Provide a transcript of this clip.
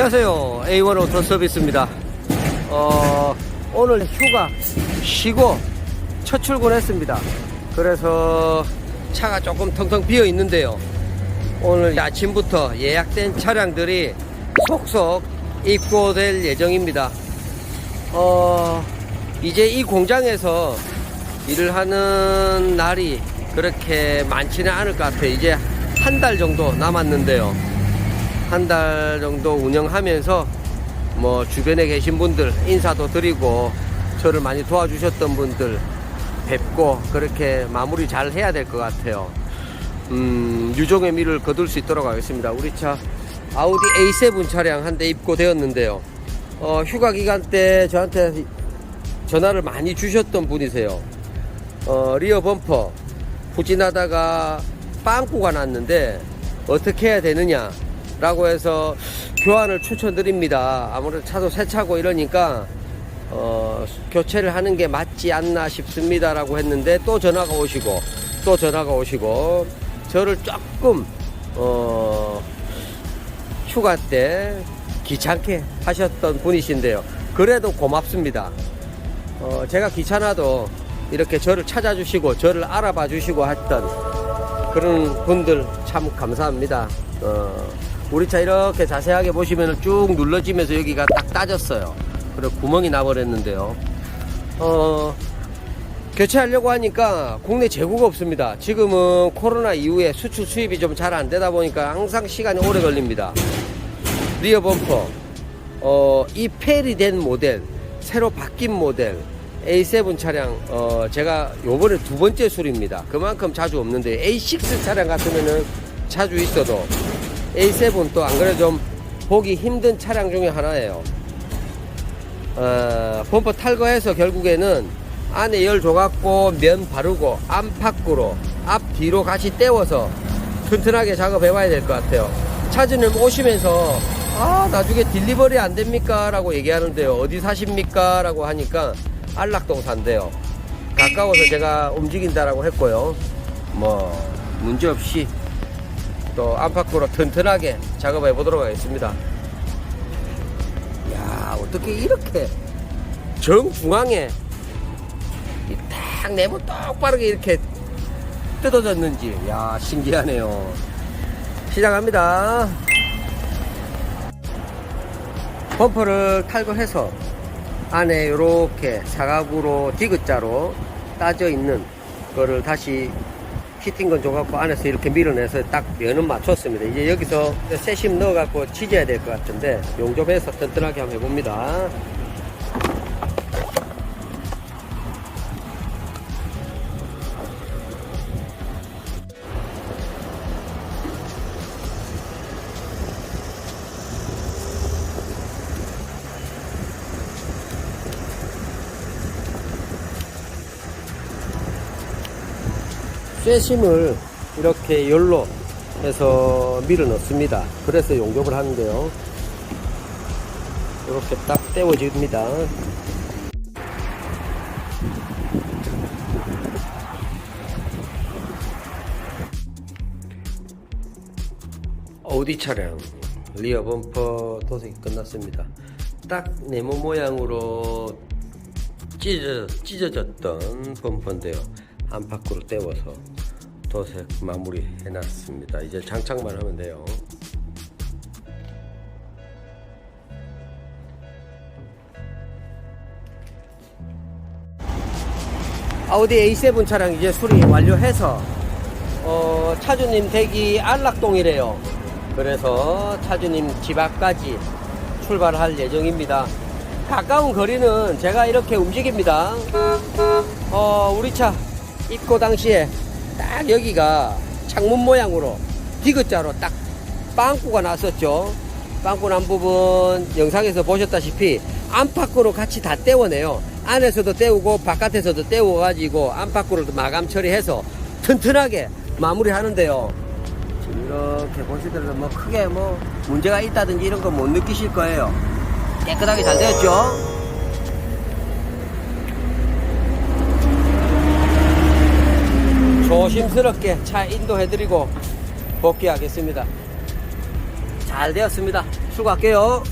안녕하세요. A1 오토 서비스입니다. 어, 오늘 휴가 쉬고 첫 출근했습니다. 그래서 차가 조금 텅텅 비어 있는데요. 오늘 아침부터 예약된 차량들이 속속 입고될 예정입니다. 어, 이제 이 공장에서 일을 하는 날이 그렇게 많지는 않을 것 같아요. 이제 한 달 정도 남았는데요. 한 달 정도 운영하면서 뭐 주변에 계신 분들 인사도 드리고 저를 많이 도와주셨던 분들 뵙고 그렇게 마무리 잘 해야 될 것 같아요. 음, 유종의 미를 거둘 수 있도록 하겠습니다. 우리 차 아우디 A7 차량 한 대 입고되었는데요. 어, 휴가 기간 때 저한테 전화를 많이 주셨던 분이세요. 어, 리어 범퍼 후진하다가 빵꾸가 났는데 어떻게 해야 되느냐 라고 해서 교환을 추천드립니다. 아무래도 차도 새 차고 이러니까 어, 교체를 하는 게 맞지 않나 싶습니다. 라고 했는데 또 전화가 오시고 또 전화가 오시고 저를 조금 어, 휴가 때 귀찮게 하셨던 분이신데요. 그래도 고맙습니다. 어, 제가 귀찮아도 이렇게 저를 찾아주시고 저를 알아봐 주시고 했던 그런 분들 참 감사합니다. 어, 우리 차 이렇게 자세하게 보시면 쭉 눌러지면서 여기가 딱 따졌어요. 그리고 구멍이 나버렸는데요. 어, 교체하려고 하니까 국내 재고가 없습니다. 지금은 코로나 이후에 수출 수입이 좀 잘 안 되다 보니까 항상 시간이 오래 걸립니다. 리어 범퍼, 어, 이 펠이 된 모델, 새로 바뀐 모델, A7 차량, 어, 제가 요번에 두 번째 술입니다. 그만큼 자주 없는데, A6 차량 같으면은 자주 있어도, A7 또 안 그래 좀 보기 힘든 차량 중에 하나예요. 어, 범퍼 탈거해서 결국에는 안에 열 줘갖고 면 바르고 안팎으로 앞 뒤로 같이 떼워서 튼튼하게 작업해 봐야 될 것 같아요. 차주님 오시면서 아 나중에 딜리버리 안 됩니까? 라고 얘기하는데요. 어디 사십니까? 라고 하니까 안락동 산대요. 가까워서 제가 움직인다라고 했고요. 뭐 문제없이 또 안팎으로 튼튼하게 작업해 보도록 하겠습니다. 야 어떻게 이렇게 정중앙에 이딱 내부 똑바르게 이렇게 뜯어졌는지. 야 신기하네요. 시작합니다. 범퍼를 탈거해서 안에 이렇게 사각으로 디귿자로 따져 있는 거를 다시 피팅건 줘갖고 안에서 이렇게 밀어내서 딱 면은 맞췄습니다. 이제 여기서 세심 넣어갖고 치져야 될 것 같은데 용접해서 튼튼하게 한번 해봅니다 쇠심을 이렇게 열로 해서 밀어 넣습니다. 그래서 용접을 하는데요. 이렇게 딱 떼워집니다. 어디 차량 리어 범퍼 도색이 끝났습니다. 딱 네모 모양으로 찢어, 찢어졌던 범퍼인데요. 안팎으로 떼워서 도색 마무리 해놨습니다. 이제 장착만 하면 돼요. 아우디 A7 차량 이제 수리 완료해서 어, 차주님 댁이 안락동이래요. 그래서 차주님 집 앞까지 출발할 예정입니다. 가까운 거리는 제가 이렇게 움직입니다. 어, 우리 차 입고 당시에 딱 여기가 창문 모양으로 디귿자로 딱 빵꾸가 났었죠. 빵꾸 난 부분 영상에서 보셨다시피 안팎으로 같이 다 떼워내요. 안에서도 떼우고 바깥에서도 떼워가지고 안팎으로도 마감 처리해서 튼튼하게 마무리 하는데요. 지금 이렇게 보시더라도 뭐 크게 뭐 문제가 있다든지 이런 거 못 느끼실 거예요. 깨끗하게 잘 되었죠? 조심스럽게 차 인도해드리고 복귀하겠습니다. 잘 되었습니다. 출고할게요.